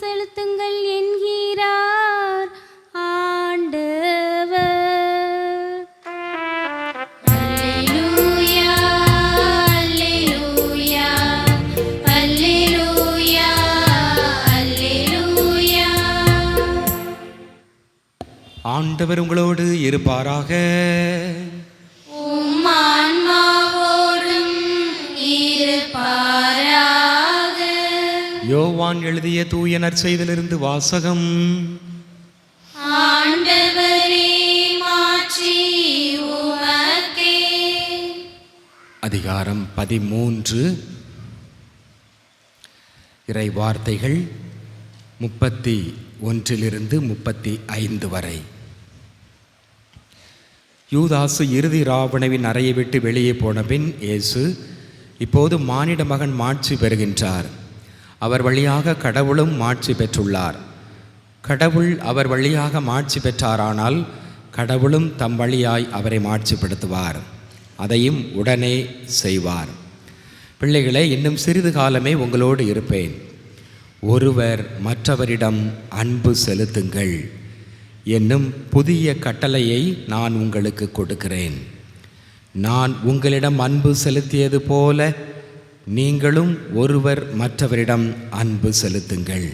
செலுத்துங்கள் என்கிறார் ஆண்டவர். ஆண்டவர் உங்களோடு இருப்பாராக. எழுதிய தூய நற்செய்திலிருந்து வாசகம். ஆண்டவரே மாற்றி உமக்கே. அதிகாரம் பதிமூன்று. இறை வார்த்தைகள் முப்பத்தி ஒன்றிலிருந்து முப்பத்தி ஐந்து வரை. யூதாசு இறுதி ராவணவின் அறையை விட்டு வெளியே போன பின் இயேசு இப்போது மானிட மகன் மாட்சி பெறுகின்றார். அவர் வழியாக கடவுளும் மாட்சி பெற்றுள்ளார். கடவுள் அவர் வழியாக மாட்சி பெற்றாரானால் கடவுளும் தம் வழியாய் அவரை மாட்சிப்படுத்துவார். அதையும் உடனே செய்வார். பிள்ளைகளே இன்னும் சிறிது காலமே உங்களோடு இருப்பேன். ஒருவர் மற்றவரிடம் அன்பு செலுத்துங்கள். என்னும் புதிய கட்டளையை நான் உங்களுக்கு கொடுக்கிறேன். நான் உங்களிடம் அன்பு செலுத்தியது போல நீங்களும் ஒருவர் மற்றவரிடம் அன்பு செலுத்துங்கள்.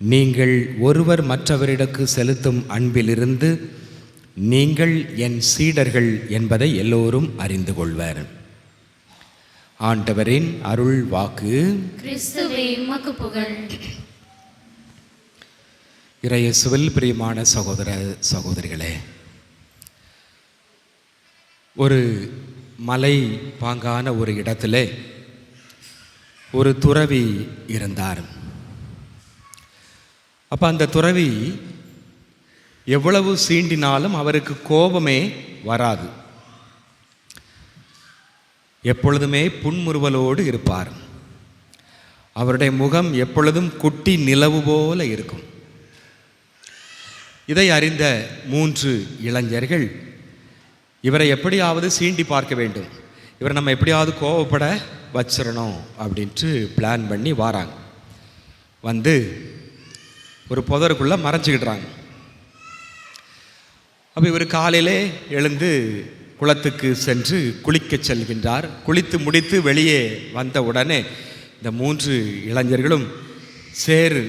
நீங்கள் ஒருவர் மற்றவரிடக்கு செலுத்தும் அன்பிலிருந்து நீங்கள் என் சீடர்கள் என்பதை எல்லோரும் அறிந்து கொள்வர். ஆண்டவரின் அருள் வாக்கு. இறையசுவில் பிரியமான சகோதர சகோதரிகளே ஒரு மலை பாங்கான ஒரு இடத்துல ஒரு துறவி இருந்தார். அப்போ அந்த துறவி எவ்வளவு சீண்டினாலும் அவருக்கு கோபமே வராது. எப்பொழுதுமே புன்முறுவலோடு இருப்பார். அவருடைய முகம் எப்பொழுதும் குட்டி நிலவு போல இருக்கும். இதை அறிந்த மூன்று இளைஞர்கள் இவரை எப்படியாவது சீண்டி பார்க்க வேண்டும். இவரை நம்ம எப்படியாவது கோவப்பட வச்சிடணும் அப்படின்ட்டு பிளான் பண்ணி வாராங்க. வந்து ஒரு புதருக்குள்ளே மறைஞ்சிக்கிடுறாங்க. அப்போ இவர் காலையிலே எழுந்து குளத்துக்கு சென்று குளிக்க செல்கின்றார். குளித்து முடித்து வெளியே வந்த உடனே இந்த மூன்று இளைஞர்களும் சேரு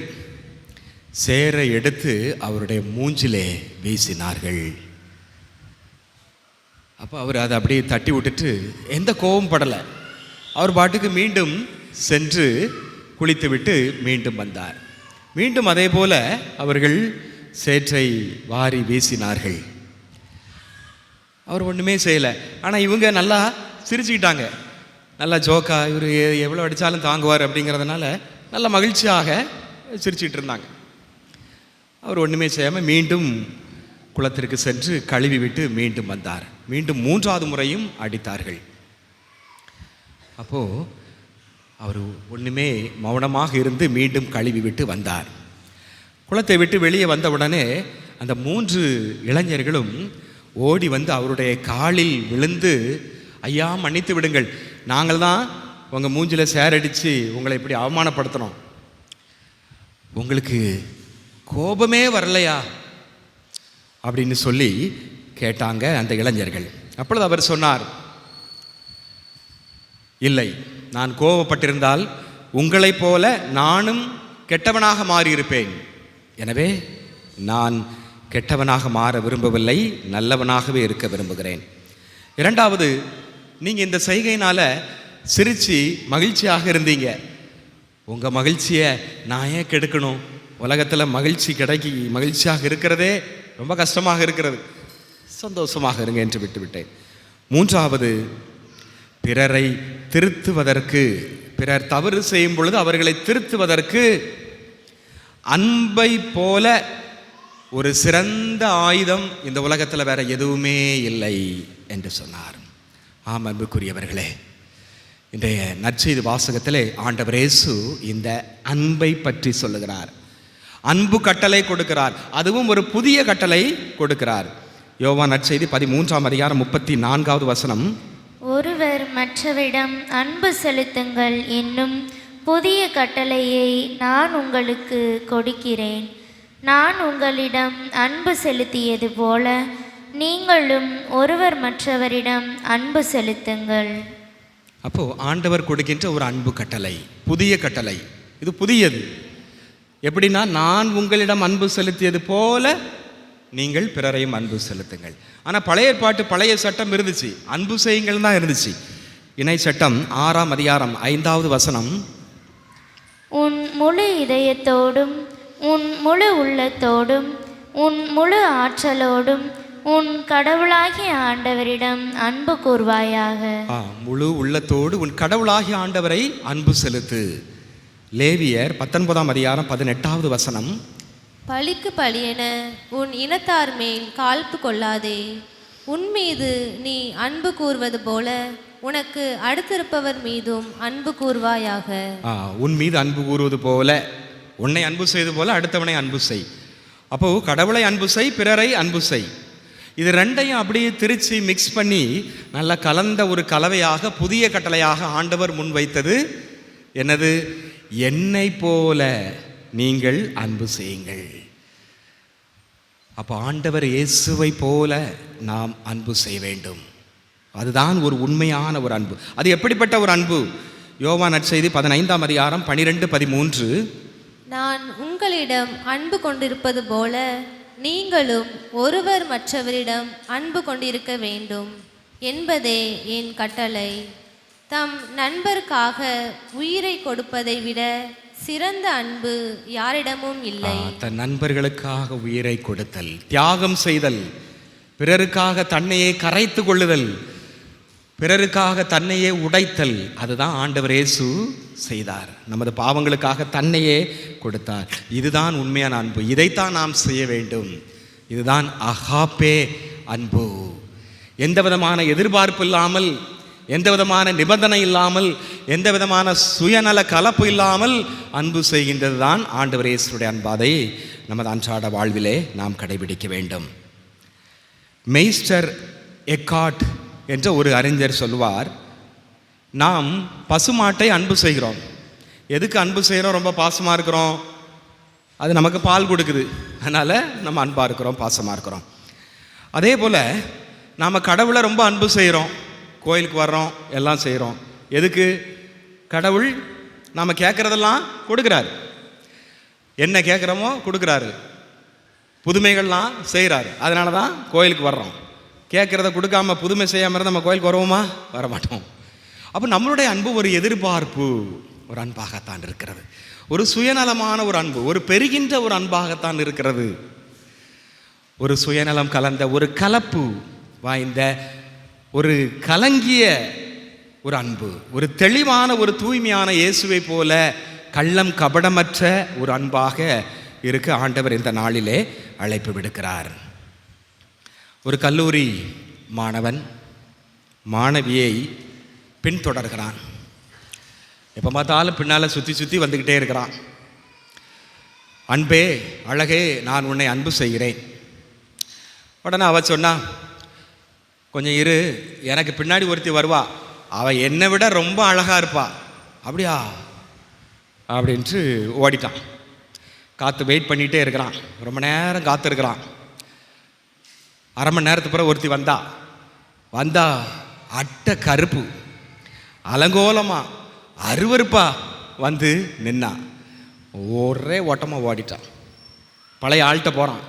சேரை எடுத்து அவருடைய மூஞ்சிலே வீசினார்கள். அப்போ அவர் அதை அப்படியே தட்டி விட்டுட்டு எந்த கோபம் படலை. அவர் பாட்டுக்கு மீண்டும் சென்று குளித்துவிட்டு மீண்டும் வந்தார். மீண்டும் அதே போல அவர்கள் சேற்றை வாரி வீசினார்கள். அவர் ஒன்றுமே செய்யலை. ஆனால் இவங்க நல்லா சிரிச்சுக்கிட்டாங்க. நல்லா ஜோக்கா இவர் எவ்வளோ அடித்தாலும் தாங்குவார் அப்படிங்கிறதுனால நல்ல மகிழ்ச்சியாக சிரிச்சிட்டு இருந்தாங்க. அவர் ஒன்றுமே செய்யாமல் மீண்டும் குளத்திற்கு சென்று கழுவி விட்டு மீண்டும் வந்தார். மீண்டும் மூன்றாவது முறையும் அடித்தார்கள். அப்போது அவர் ஒன்றுமே மௌனமாக இருந்து மீண்டும் கழுவி விட்டு வந்தார். குளத்தை விட்டு வெளியே வந்த உடனே அந்த மூன்று இளைஞர்களும் ஓடி வந்து அவருடைய காலில் விழுந்து ஐயா மன்னித்து விடுங்கள். நாங்கள் தான் உங்கள் மூஞ்சில் சேரடித்து உங்களை இப்படி அவமானப்படுத்தினோம் உங்களுக்கு கோபமே வரலையா? அப்படின்னு சொல்லி கேட்டாங்க அந்த இளைஞர்கள். அப்பொழுது அவர் சொன்னார் இல்லை நான் கோபப்பட்டிருந்தால் உங்களைப் போல நானும் கெட்டவனாக மாறியிருப்பேன். எனவே நான் கெட்டவனாக மாற விரும்பவில்லை நல்லவனாகவே இருக்க விரும்புகிறேன். இரண்டாவது நீங்கள் இந்த செய்கையினால் சிரித்து மகிழ்ச்சியாக இருந்தீங்க. உங்கள் மகிழ்ச்சியை நான் ஏன் கெடுக்கணும்? உலகத்தில் மகிழ்ச்சி கிடைக்கி மகிழ்ச்சியாக இருக்கிறதே ரொம்ப கஷ்டமாக இருக்கிறது. சந்தோஷமாக இருங்க என்று விட்டுவிட்டேன். மூன்றாவது பிறரை திருத்துவதற்கு பிறர் தவறு செய்யும் பொழுது அவர்களை திருத்துவதற்கு அன்பை போல ஒரு சிறந்த ஆயுதம் இந்த உலகத்தில் வேற எதுவுமே இல்லை என்று சொன்னார். ஆம் அன்புக்குரியவர்களே இன்றைய நற்செய்து வாசகத்திலே ஆண்டவர் இயேசு இந்த அன்பை பற்றி சொல்லுகிறார். அன்பு கட்டளை கொடுக்கிறார். அதுவும் ஒரு புதிய கட்டளை கொடுக்கிறார். யோவான் நற்செய்தி பதிமூன்றாம் அதிகாரம் முப்பத்தி நான்காவது வசனம். ஒருவர் மற்றவரிடம் அன்பு செலுத்துங்கள் என்னும் புதிய கட்டளையை நான் உங்களுக்கு கொடுக்கிறேன். நான் உங்களிடம் அன்பு செலுத்தியது போல நீங்களும் ஒருவர் மற்றவரிடம் அன்பு செலுத்துங்கள். அப்போ ஆண்டவர் கொடுக்கின்ற ஒரு அன்பு கட்டளை புதிய கட்டளை. இது புதியது. எப்படின்னா நான் உங்களிடம் அன்பு செலுத்தியது போல நீங்கள் பிறரையும் அன்பு செலுத்துங்கள். ஆனால் பழைய ஏற்பாட்டு பழைய சட்டம் இருந்துச்சு. அன்பு செய்யுங்கள் தான் இருந்துச்சு. இணை சட்டம் ஆறாம் அதிகாரம் ஐந்தாவது வசனம். உன் முழு இதயத்தோடும் உன் முழு உள்ளத்தோடும் உன் முழு ஆற்றலோடும் உன் கடவுளாகிய ஆண்டவரிடம் அன்பு கூர்வாயாக. முழு உள்ளத்தோடு உன் கடவுளாகிய ஆண்டவரை அன்பு செலுத்து. லேவியர் பத்தொன்பதாம் அதிகாரம் பதினெட்டாவது வசனம். பழிக்கு பழியென உன் இனத்தார் மேல் காழ்ப்பு கொள்ளாதே. உன் மீது நீ அன்பு கூர்வது போல உனக்கு அடுத்திருப்பவர் மீதும் அன்பு கூர்வாயாக. ஆ, உன் மீது அன்பு கூறுவது போல உன்னை அன்பு செய்வது போல அடுத்தவனை அன்பு செய். அப்போ கடவுளை அன்பு செய் பிறரை அன்பு செய். இது ரெண்டையும் அப்படியே திருச்சி மிக்ஸ் பண்ணி நல்லா கலந்த ஒரு கலவையாக புதிய கட்டளையாக ஆண்டவர் முன்வைத்தது. என்னது? என்னை போல நீங்கள் அன்பு செய்யுங்கள். அப்போ ஆண்டவர் இயேசுவை போல நாம் அன்பு செய்ய வேண்டும். அதுதான் ஒரு உண்மையான ஒரு அன்பு. அது எப்படிப்பட்ட ஒரு அன்பு? யோவான் நற்செய்தி பதினைந்தாம் அதிகாரம் பனிரெண்டு பதிமூன்று. நான் உங்களிடம் அன்பு கொண்டிருப்பது போல நீங்களும் ஒருவர் மற்றவரிடம் அன்பு கொண்டிருக்க வேண்டும் என்பதே என் கட்டளை. தம் நண்பருக்காக உயிரை கொடுப்பதை விட சிறந்த அன்பு யாரிடமும் இல்லை. தன் நண்பர்களுக்காக உயிரை கொடுத்தல் தியாகம் செய்தல் பிறருக்காக தன்னையே கரைத்து கொள்ளுதல் பிறருக்காக தன்னையே உடைத்தல் அதுதான் ஆண்டவர் இயேசு செய்தார். நமது பாவங்களுக்காக தன்னையே கொடுத்தார். இதுதான் உண்மையான அன்பு. இதைத்தான் நாம் செய்ய வேண்டும். இதுதான் அஹாப்பே அன்பு. எந்த விதமான எதிர்பார்ப்பு இல்லாமல் எந்த விதமான நிபந்தனை இல்லாமல் எந்த விதமான சுயநல கலப்பு இல்லாமல் அன்பு செய்கின்றது தான் ஆண்டவர் இயேசுடைய அன்பாதை. நமது அன்றாட வாழ்விலே நாம் கடைபிடிக்க வேண்டும். மெய்ஸ்டர் எக்காட் என்ற ஒரு அறிஞர் சொல்லுவார் நாம் பசுமாட்டை அன்பு செய்கிறோம். எதுக்கு அன்பு செய்கிறோம்? ரொம்ப பாசமாக இருக்கிறோம். அது நமக்கு பால் கொடுக்குது. அதனால் நம்ம அன்பாக இருக்கிறோம் பாசமாக இருக்கிறோம். அதே போல் நாம் கடவுளை ரொம்ப அன்பு செய்கிறோம். கோயிலுக்கு வர்றோம் எல்லாம் செய்கிறோம் எதுக்கு? கடவுள் நாம் கேட்குறதெல்லாம் கொடுக்குறாரு. என்ன கேட்குறோமோ கொடுக்குறாரு. புதுமைகள்லாம் செய்கிறாரு அதனால தான் கோயிலுக்கு வர்றோம். கேட்குறத கொடுக்காம புதுமை செய்யாமல் இருந்தால் நம்ம கோயிலுக்கு வருவோமா? வர மாட்டோம் அப்போ நம்மளுடைய அன்பு ஒரு எதிர்பார்ப்பு ஒரு அன்பாகத்தான் இருக்கிறது. ஒரு சுயநலமான ஒரு அன்பு ஒரு பெருகின்ற ஒரு அன்பாகத்தான் இருக்கிறது. ஒரு சுயநலம் கலந்த ஒரு கலப்பு வாய்ந்த ஒரு கலங்கிய ஒரு அன்பு ஒரு தெளிவான ஒரு தூய்மையான இயேசுவை போல கள்ளம் கபடமற்ற ஒரு அன்பாக இருக்க ஆண்டவர் இந்த நாளிலே அழைப்பு விடுக்கிறார். ஒரு கல்லூரி மாணவன் மாணவியை பின்தொடர்கிறான். எப்போ பார்த்தாலும் பின்னால் சுற்றி சுற்றி வந்துக்கிட்டே இருக்கிறான். அன்பே அழகே நான் உன்னை அன்பு செய்கிறேன். உடனே அவ சொன்னா கொஞ்சம் இரு எனக்கு பின்னாடி ஒருத்தி வருவா. அவள் என்னை விட ரொம்ப அழகாக இருப்பா. அப்படியா? அப்படின்ட்டு ஓடிட்டான். காற்று வெயிட் பண்ணிகிட்டே இருக்கிறான். ரொம்ப நேரம் காத்திருக்கிறான் அரை மணி நேரத்துக்கு பிறகு ஒருத்தி வந்தா. வந்தா அட்டை கருப்பு அலங்கோலமாக அருவருப்பா வந்து நின்னா. ஒரே ஓட்டமாக ஓடிட்டான். பழைய ஆள்கிட்ட போகிறான்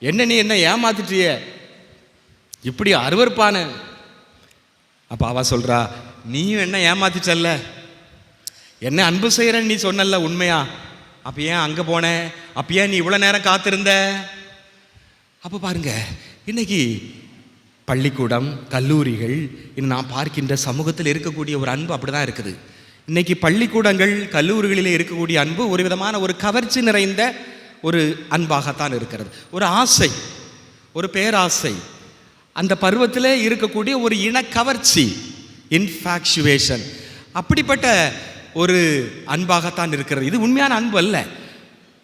என்ன நீ என்ன ஏமாத்திட்டியே? இப்படி அருவறுப்பான அப்போ அவ சொல்கிறா நீயும் என்ன ஏமாத்திட்டல்ல? என்ன அன்பு செய்கிறேன்னு நீ சொன்னல்ல உண்மையா? அப்போ ஏன் அங்கே போன? அப்போ ஏன் நீ இவ்வளோ நேரம் காத்திருந்த? அப்போ பாருங்க இன்னைக்கு பள்ளிக்கூடம் கல்லூரிகள் இன்னும் நான் பார்க்கின்ற சமூகத்தில் இருக்கக்கூடிய ஒரு அன்பு அப்படி தான் இருக்குது. இன்னைக்கு பள்ளிக்கூடங்கள் கல்லூரிகளில் இருக்கக்கூடிய அன்பு ஒரு விதமான ஒரு கவர்ச்சி நிறைந்த ஒரு அன்பாகத்தான் இருக்கிறது. ஒரு ஆசை ஒரு பேராசை அந்த பருவத்தில் இருக்கக்கூடிய ஒரு இனக்கவர்ச்சி இன்ஃபாக்சுவேஷன் அப்படிப்பட்ட ஒரு அன்பாகத்தான் இருக்கிறது. இது உண்மையான அன்பு அல்ல.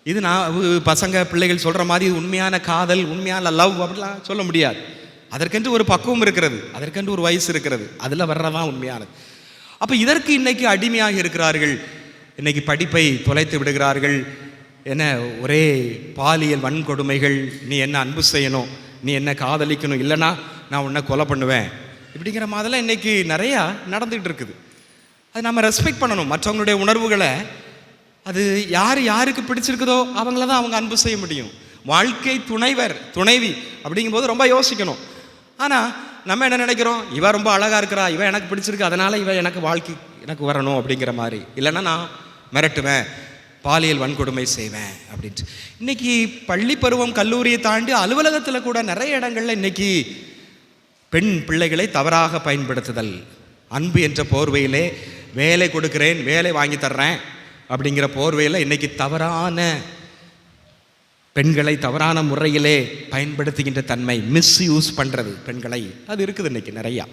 இது நான் பசங்க பிள்ளைகள் சொல்கிற மாதிரி இது உண்மையான காதல் உண்மையான லவ் அப்படிலாம் சொல்ல முடியாது. அதற்கென்று ஒரு பக்குவம் இருக்கிறது. அதற்கென்று ஒரு வயசு இருக்கிறது. அதில் வர்றதான் உண்மையானது. அப்போ இதற்கு இன்னைக்கு அடிமையாக இருக்கிறார்கள். இன்னைக்கு படிப்பை தொலைத்து விடுகிறார்கள். என்ன ஒரே பாலியல் வன்கொடுமைகள் நீ என்ன அன்பு செய்யணும்? நீ என்ன காதலிக்கணும்? இல்லைன்னா நான் உன்னை கொலை பண்ணுவேன். இப்படிங்கிற மாதிரிலாம் இன்றைக்கி நிறையா நடந்துகிட்டு இருக்குது. அது நம்ம ரெஸ்பெக்ட் பண்ணணும். மற்றவங்களுடைய உணர்வுகளை அது யார் யாருக்கு பிடிச்சிருக்குதோ அவங்கள தான் அவங்க அன்பு செய்ய முடியும். வாழ்க்கை துணைவர் துணைவி அப்படிங்கும்போது ரொம்ப யோசிக்கணும். ஆனால் நம்ம என்ன நினைக்கிறோம்? இவன் ரொம்ப அழகாக இருக்கிறா இவன் எனக்கு பிடிச்சிருக்கு அதனால் இவன் எனக்கு வாழ்க்கை எனக்கு வரணும் அப்படிங்கிற மாதிரி. இல்லைன்னா நான் மிரட்டுவேன். பாலியல் வன்கொடுமை செய்வேன் அப்படின்ட்டு. இன்னைக்கு பள்ளி பருவம் கல்லூரியை தாண்டி அலுவலகத்தில் கூட நிறைய இடங்களில் இன்னைக்கு பெண் பிள்ளைகளை தவறாக பயன்படுத்துதல். அன்பு என்ற போர்வையிலே வேலை கொடுக்குறேன் வேலை வாங்கி தர்றேன் அப்படிங்கிற போர்வையில் இன்னைக்கு தவறான பெண்களை தவறான முறையிலே பயன்படுத்துகின்ற தன்மை மிஸ்யூஸ் பண்ணுறது பெண்களை. அது இருக்குது இன்றைக்கி நிறையா.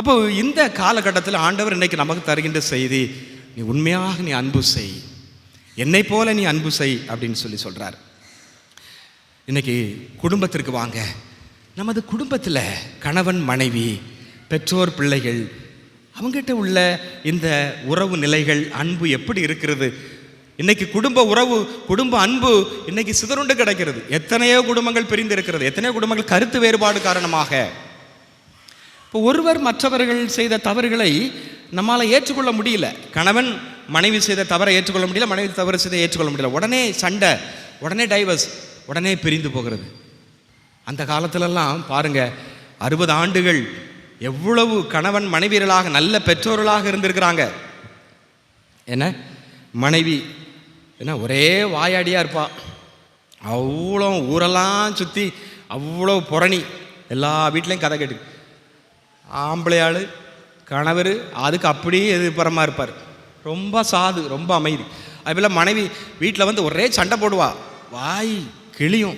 அப்போ இந்த காலகட்டத்தில் ஆண்டவர் இன்றைக்கி நமக்கு தருகின்ற செய்தி நீ உண்மையாக நீ அன்பு செய். என்னை போல நீ அன்பு செய் அப்படின்னு சொல்லி சொல்கிறார் இன்னைக்கு குடும்பத்திற்கு வாங்க. நமது குடும்பத்தில் கணவன் மனைவி பெற்றோர் பிள்ளைகள் அவங்ககிட்ட உள்ள இந்த உறவு நிலைகள் அன்பு எப்படி இருக்கிறது? இன்னைக்கு குடும்ப உறவு குடும்ப அன்பு இன்னைக்கு சிதறுண்டு கிடைக்கிறது. எத்தனையோ குடும்பங்கள் பிரிந்து இருக்கிறது. எத்தனையோ குடும்பங்கள் கருத்து வேறுபாடு காரணமாக. இப்போ ஒருவர் மற்றவர்கள் செய்த தவறுகளை நம்மால் ஏற்றுக்கொள்ள முடியல. கணவன் மனைவி செய்த தவறை ஏற்றுக்கொள்ள முடியல மனைவி தவறு செய்த ஏற்றுக்கொள்ள முடியல. உடனே சண்டை உடனே டைவர்ஸ் உடனே பிரிந்து போகிறது. அந்த காலத்திலெல்லாம் பாருங்கள் அறுபது ஆண்டுகள் எவ்வளவு கணவன் மனைவியர்களாக நல்ல பெற்றோர்களாக இருந்திருக்கிறாங்க. என்ன? மனைவி என்ன ஒரே வாயாடியாக இருப்பா. அவ்வளோ ஊரெல்லாம் சுற்றி அவ்வளோ புறணி. எல்லா வீட்லேயும் கதை கேட்டு ஆம்பளை ஆள் கணவர் அதுக்கு அப்படியே எதிர்ப்புறமாக இருப்பார். ரொம்ப சாது ரொம்ப அமைதி. அதுபோல் மனைவி வீட்டில் வந்து ஒரே சண்டை போடுவா. வாய் கிளியும்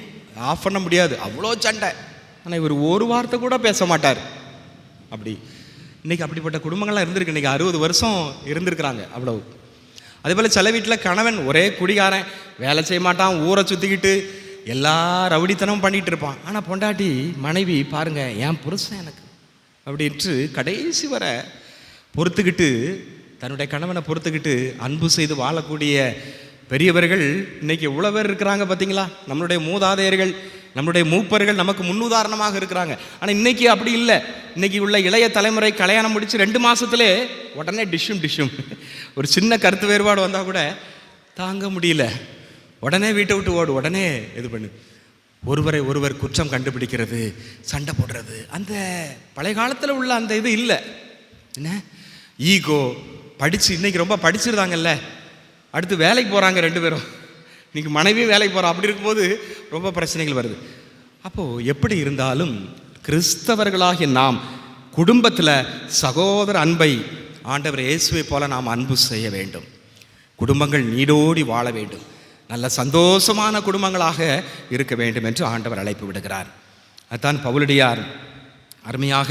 ஆஃப் பண்ண முடியாது. அவ்வளோ சண்டை. ஆனால் இவர் ஒரு வார்த்தை கூட பேச மாட்டார். அப்படி. இன்னைக்கு அப்படிப்பட்ட குடும்பங்கள்லாம் இருந்திருக்கு. இன்னைக்கு அறுபது வருஷம் இருந்திருக்கிறாங்க அவ்வளவு. அதே போல் சில வீட்டில் கணவன் ஒரே குடிகாரன். வேலை செய்ய மாட்டான். ஊரை சுற்றிக்கிட்டு எல்லா ரவுடித்தனமும் பண்ணிகிட்டு இருப்பான். ஆனால் பொண்டாட்டி மனைவி பாருங்க என் புருஷன் எனக்கு அப்படின்ட்டு கடைசி வர பொறுத்துக்கிட்டு தன்னுடைய கணவனை பொறுத்துக்கிட்டு அன்பு செய்து வாழக்கூடிய பெரியவர்கள் இன்னைக்கு எவ்வளோ பேர் இருக்கிறாங்க பார்த்தீங்களா நம்மளுடைய மூதாதையர்கள் நம்மளுடைய மூப்பர்கள் நமக்கு முன்னுதாரணமாக இருக்கிறாங்க. ஆனால் இன்னைக்கு அப்படி இல்லை. இன்னைக்கு உள்ள இளைய தலைமுறை கல்யாணம் முடிச்சு ரெண்டு மாதத்துலே உடனே டிஷ்ஷும் டிஷ்ஷும். ஒரு சின்ன கருத்து வேறுபாடு வந்தால் கூட தாங்க முடியல. உடனே வீட்டை விட்டு ஓடு உடனே இது பண்ணு. ஒருவரை ஒருவர் குற்றம் கண்டுபிடிக்கிறது சண்டை போடுறது. அந்த பழைய காலத்தில் உள்ள அந்த இது இல்லை. என்ன? ஈகோ படித்து இன்றைக்கி ரொம்ப படிச்சிருந்தாங்கல்ல. அடுத்து வேலைக்கு போகிறாங்க ரெண்டு பேரும். இன்றைக்கி மனைவியும் வேலைக்கு போகிறோம் அப்படி இருக்கும்போது ரொம்ப பிரச்சனைகள் வருது. அப்போது எப்படி இருந்தாலும் கிறிஸ்தவர்களாகிய நாம் குடும்பத்தில் சகோதர அன்பை ஆண்டவர் இயேசுவை போல நாம் அன்பு செய்ய வேண்டும். குடும்பங்கள் நீடோடி வாழ வேண்டும். நல்ல சந்தோஷமான குடும்பங்களாக இருக்க வேண்டும் என்று ஆண்டவர் அழைப்பு விடுகிறார். அதான் பவுலடியார் அருமையாக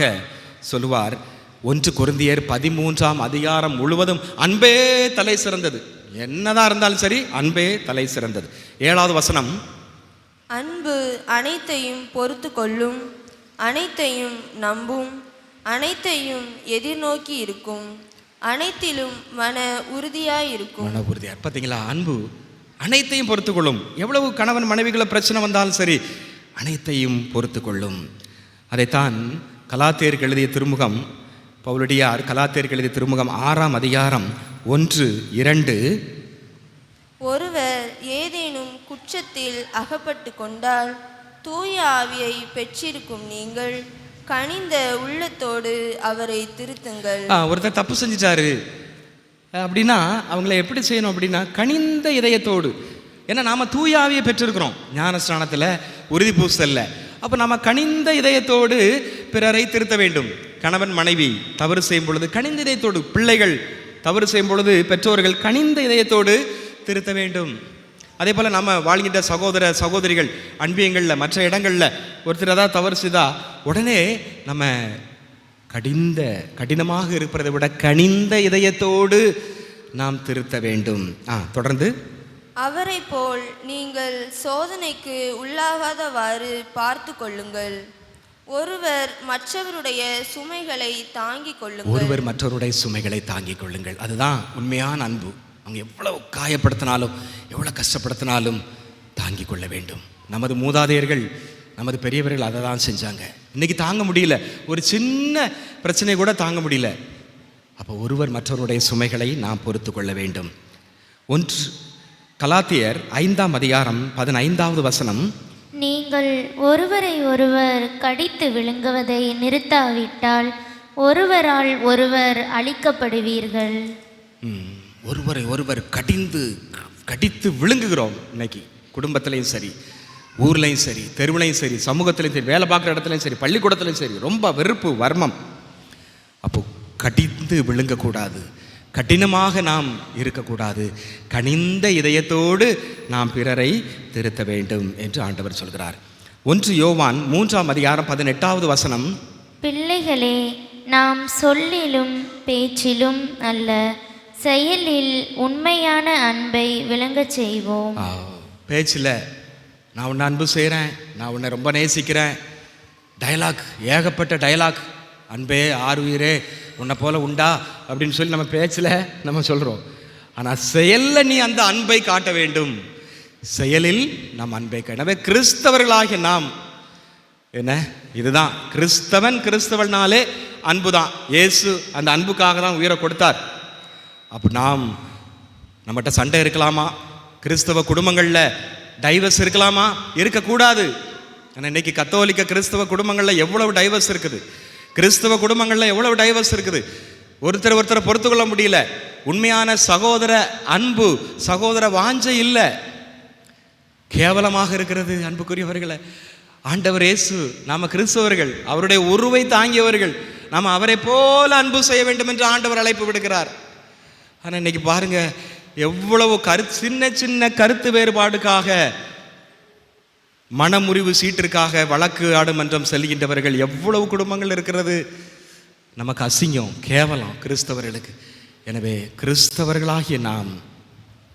சொல்லுவார் ஒன்று குருந்தியர் பதிமூன்றாம் அதிகாரம் முழுவதும் அன்பே தலை சிறந்தது. என்னதான் இருந்தாலும் சரி அன்பே தலை சிறந்தது. ஏழாவது வசனம். அன்பு அனைத்தையும் பொறுத்து கொள்ளும் அனைத்தையும் நம்பும் அனைத்தையும் எதிர்நோக்கி இருக்கும் அனைத்திலும் மன உறுதியாயிருக்கும் மன உறுதியார் பார்த்தீங்களா அன்பு அனைத்தையும் பொறுத்து கொள்ளும் எவ்வளவு கணவன் மனைவிகளை பிரச்சனை வந்தாலும் சரி அனைத்தையும் பொறுத்து கொள்ளும் அதைத்தான் கலாத்தேருக்கு எழுதிய திருமுகம் பவுலடியார் கலாத்தேருக்கு எழுதிய திருமுகம் ஆறாம் அதிகாரம் ஒன்று இரண்டு. ஒருவர் ஏதேனும் குற்றத்தில் அகப்பட்டு கொண்டால் தூய ஆவியை பெற்றிருக்கும் நீங்கள். கனிந்த உள்ளத்தோடு அவரை திருத்துங்கள். ஒருத்தர் தப்பு செஞ்சிட்டாரு. அப்படின்னா அவங்கள எப்படி செய்யணும் அப்படின்னா கனிந்த இதயத்தோடு. ஏன்னா நாம் தூயாவியை பெற்றிருக்கிறோம். ஞானஸ்நானத்தில் உறுதி பூசல்ல அப்போ நம்ம கனிந்த இதயத்தோடு பிறரை திருத்த வேண்டும். கணவன் மனைவி தவறு செய்யும் பொழுது கனிந்த இதயத்தோடு பிள்ளைகள் தவறு செய்யும் பொழுது பெற்றோர்கள் கனிந்த இதயத்தோடு திருத்த வேண்டும். அதே போல் நம்ம வாழ்கின்ற சகோதர சகோதரிகள் அன்பியங்களில் மற்ற இடங்களில் ஒருத்தர் ஏதாவது தவறு செய்தால் உடனே நம்ம கடிந்த கடினமாக இருப்பதை விட கனிந்த இதயத்தோடு நாம் திருத்த வேண்டும். ஆ தொடர்ந்து. அவரை போல் நீங்கள் சோதனைக்கு உள்ளாகாதவாறு பார்த்து கொள்ளுங்கள். ஒருவர் மற்றவருடைய சுமைகளை தாங்கிக் கொள்ளுங்கள். ஒருவர் மற்றவருடைய சுமைகளை தாங்கிக் கொள்ளுங்கள். அதுதான் உண்மையான அன்பு. அவங்க எவ்வளவு காயப்படுத்தினாலும் எவ்வளவு கஷ்டப்படுத்தினாலும் தாங்கிக் கொள்ள வேண்டும். நமது மூதாதையர்கள் நமது பெரியவர்கள் அதை தான் செஞ்சாங்க. இன்னைக்கு தாங்க முடியல. ஒரு சின்ன பிரச்சனை கூட தாங்க முடியல. அப்போ ஒருவர் மற்றவருடைய சுமைகளை நாம் பொறுத்து கொள்ள வேண்டும். ஒன்று கலாத்தியர் ஐந்தாம் அதிகாரம் பதினைந்தாவது வசனம். நீங்கள் ஒருவரை ஒருவர் கடித்து விழுங்குவதை நிறுத்தாவிட்டால் ஒருவரால் ஒருவர் அழிக்கப்படுவீர்கள். ஒருவரை ஒருவர் கடிந்து கடித்து விழுங்குகிறோம் இன்னைக்கு. குடும்பத்திலையும் சரி. ஊர்லேயும் சரி தெருவுலையும் சரி சமூகத்திலையும் சரி வேலை பார்க்குற இடத்துலையும் சரி பள்ளிக்கூடத்துலையும் சரி ரொம்ப வெறுப்பு வர்மம். அப்போ கடிந்து விழுங்கக்கூடாது. கடினமாக நாம் இருக்கக்கூடாது. கனிந்த இதயத்தோடு நாம் பிறரை திருத்த வேண்டும் என்று ஆண்டவர் சொல்கிறார். ஒன்று யோவான் மூன்றாம் அதிகாரம் பதினெட்டாவது வசனம். பிள்ளைகளே நாம் சொல்லிலும் பேச்சிலும் அல்ல செயலில் உண்மையான அன்பை விளங்கச் செய்வோம். பேச்சில் நான் உன்னை அன்பு செய்கிறேன் நான் உன்னை ரொம்ப நேசிக்கிறேன். டயலாக் ஏகப்பட்ட டயலாக் அன்பே ஆர்வீரே உன்னை போல உண்டா? அப்படின்னு சொல்லி நம்ம பேச்சில் நம்ம சொல்கிறோம் ஆனால் செயலில் நீ அந்த அன்பை காட்ட வேண்டும். செயலில் நாம் அன்பை எனவே கிறிஸ்தவர்களாகிய நாம் என்ன? இதுதான். கிறிஸ்தவன் கிறிஸ்தவனாலே அன்பு தான் இயேசு அந்த அன்புக்காக தான் உயிரை கொடுத்தார். அப்போ நாம் நம்மகிட்ட சண்டை இருக்கலாமா? கிறிஸ்தவ குடும்பங்களில் டைவர்ஸ் இருக்கலாமா? இருக்கக்கூடாது. ஆனால் இன்னைக்கு கத்தோலிக்க கிறிஸ்தவ குடும்பங்களில் எவ்வளவு டைவர்ஸ் இருக்குது? கிறிஸ்தவ குடும்பங்களில் எவ்வளவு டைவர்ஸ் இருக்குது? ஒருத்தர் ஒருத்தரை பொறுத்து கொள்ள முடியல. உண்மையான சகோதர அன்பு சகோதர வாஞ்சை இல்லை. கேவலமாக இருக்கிறது அன்புக்குரியவர்களை. ஆண்டவர் இயேசு நாம கிறிஸ்தவர்கள் அவருடைய உருவை தாங்கியவர்கள் நாம் அவரை போல அன்பு செய்ய வேண்டும் என்று ஆண்டவர் அழைப்பு விடுக்கிறார். ஆனால் இன்னைக்கு பாருங்கள் எவ்வளவு கரு சின்ன சின்ன கருத்து வேறுபாடுக்காக மனமுறிவு சீட்டிற்காக வழக்கு ஆடுமன்றம் செல்கின்றவர்கள் எவ்வளவு குடும்பங்கள் இருக்கிறது? நமக்கு அசிங்கம் கேவலம் கிறிஸ்தவர்களுக்கு. எனவே கிறிஸ்தவர்களாகிய நாம்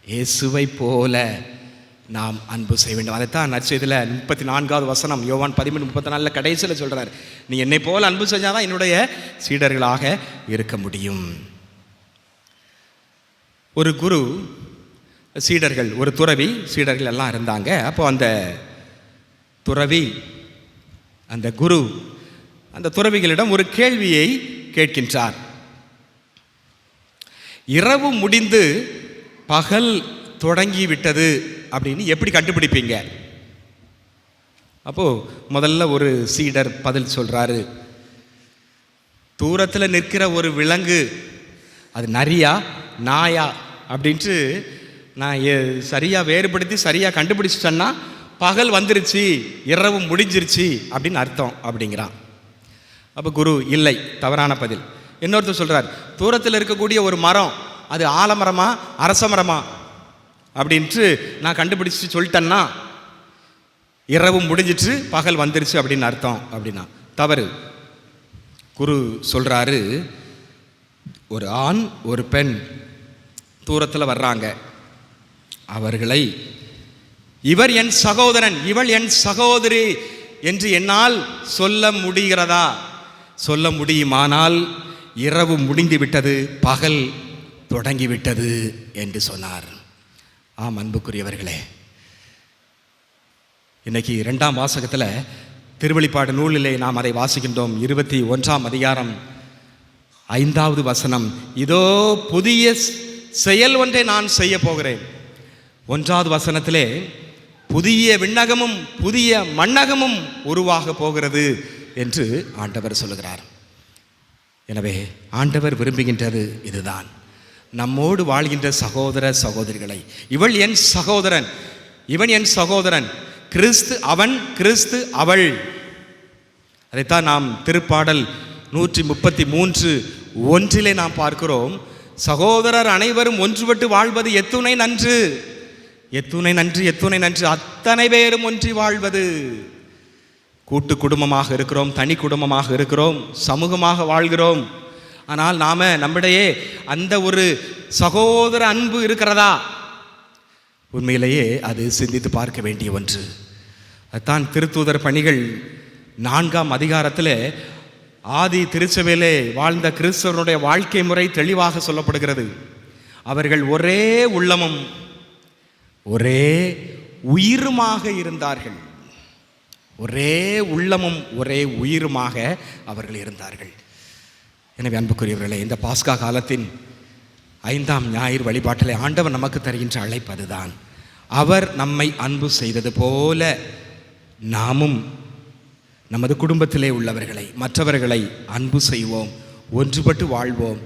இயேசுவை போல நாம் அன்பு செய்ய வேண்டும். அதைத்தான் நற்செய்தியில் முப்பத்தி நான்காவது வசனம் யோவான் பதிமூணு முப்பத்தி நாலில் கடைசியில் சொல்கிறார் நீ என்னை போல அன்பு செஞ்சாதான் என்னுடைய சீடர்களாக இருக்க முடியும். ஒரு குரு சீடர்கள் ஒரு துறவி சீடர்கள் எல்லாம் இருந்தாங்க. அப்போ அந்த துறவி அந்த குரு அந்த துறவிகளிடம் ஒரு கேள்வியை கேட்கின்றார். இரவு முடிந்து பகல் தொடங்கி விட்டது அப்படின்னு எப்படி கண்டுபிடிப்பீங்க? அப்போது முதல்ல ஒரு சீடர் பதில் சொல்கிறாரு தூரத்தில் நிற்கிற ஒரு விலங்கு அது நரியா நாயா? அப்படின்ட்டு நான் சரியாக சரியா வேறுபடுத்தி சரியாக கண்டுபிடிச்சிட்டேன்னா பகல் வந்துருச்சு இரவு முடிஞ்சிருச்சு அப்படின்னு அர்த்தம் அப்படிங்கிறான். அப்போ குரு இல்லை தவறான பதில். இன்னொருத்தர் சொல்கிறார் தூரத்தில் இருக்கக்கூடிய ஒரு மரம் அது ஆலமரமா அரச மரமா? அப்படின்ட்டு நான் கண்டுபிடிச்சு சொல்லிட்டேன்னா இரவு முடிஞ்சிட்டு பகல் வந்துருச்சு அப்படின்னு அர்த்தம் அப்படின்னா. தவறு. குரு சொல்கிறாரு ஒரு ஆண் ஒரு பெண் தூரத்தில் வர்றாங்க. அவர்களை இவர் என் சகோதரன் இவள் என் சகோதரி என்று என்னால் சொல்ல முடிகிறதா? சொல்ல முடியுமானால் இரவு முடிந்து விட்டது பகல் தொடங்கிவிட்டது என்று சொன்னார். ஆம் அன்புக்குரியவர்களே. இன்னைக்கு இரண்டாம் வாசகத்தில் திருவெளிப்பாடு நூலிலே நாம் அதை வாசிக்கின்றோம். இருபத்தி ஒன்றாம் அதிகாரம் ஐந்தாவது வசனம். இதோ புதிய செயல் ஒன்றை நான் செய்ய போகிறேன். ஒன்றாவது வசனத்திலே புதிய விண்ணகமும் புதிய மண்ணகமும் உருவாக போகிறது என்று ஆண்டவர் சொல்லுகிறார். எனவே ஆண்டவர் விரும்புகின்றது இதுதான். நம்மோடு வாழ்கின்ற சகோதர சகோதரிகளை இவள் என் சகோதரன் இவன் என் சகோதரன் கிறிஸ்து அவன் கிறிஸ்து அவள். அதைத்தான் நாம் திருப்பாடல் நூற்றி முப்பத்தி மூன்று ஒன்றிலே நாம் பார்க்கிறோம். சகோதரர் அனைவரும் ஒன்றுபட்டு வாழ்வது எத்துணை நன்று. எத்துணை நன்று எத்துணை நன்று. அத்தனை பேரும் ஒன்றி வாழ்வது. கூட்டு குடும்பமாக இருக்கிறோம் தனி குடும்பமாக இருக்கிறோம் சமூகமாக வாழ்கிறோம். ஆனால் நாம் நம்மிடையே அந்த ஒரு சகோதர அன்பு இருக்கிறதா? உண்மையிலேயே அது சிந்தித்து பார்க்க வேண்டிய ஒன்று. அதுதான் திருத்தூதர் பணிகள் நான்காம் அதிகாரத்தில் ஆதி திருச்சபையிலே வாழ்ந்த கிறிஸ்தவனுடைய வாழ்க்கை முறை தெளிவாக சொல்லப்படுகிறது. அவர்கள் ஒரே உள்ளமும் ஒரே உயிருமாக இருந்தார்கள். ஒரே உள்ளமும் ஒரே உயிருமாக அவர்கள் இருந்தார்கள். எனவே அன்புக்குரியவர்களே இந்த பாஸ்கா காலத்தின் ஐந்தாம் ஞாயிறு வழிபாட்டிலே ஆண்டவர் நமக்கு தருகின்ற அழைப்பு அதுதான். அவர் நம்மை அன்பு செய்தது போல நாமும் நமது குடும்பத்திலே உள்ளவர்களை மற்றவர்களை அன்பு செய்வோம் ஒன்றுபட்டு வாழ்வோம்.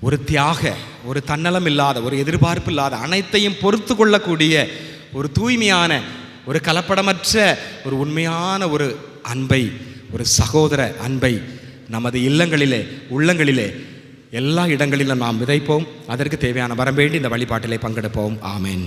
ஒரு தியாக ஒரு தன்னலம் இல்லாத ஒரு எதிர்பார்ப்பு இல்லாத அனைத்தையும் பொறுத்து கொள்ளக்கூடிய ஒரு தூய்மையான ஒரு கலப்படமற்ற ஒரு உண்மையான ஒரு அன்பை ஒரு சகோதர அன்பை நமது இல்லங்களிலே உள்ளங்களிலே எல்லா இடங்களிலும் நாம் விதைப்போம். அதற்கு தேவையான வரம்பேண்டி இந்த வழிபாட்டிலே பங்கெடுப்போம். ஆமேன்.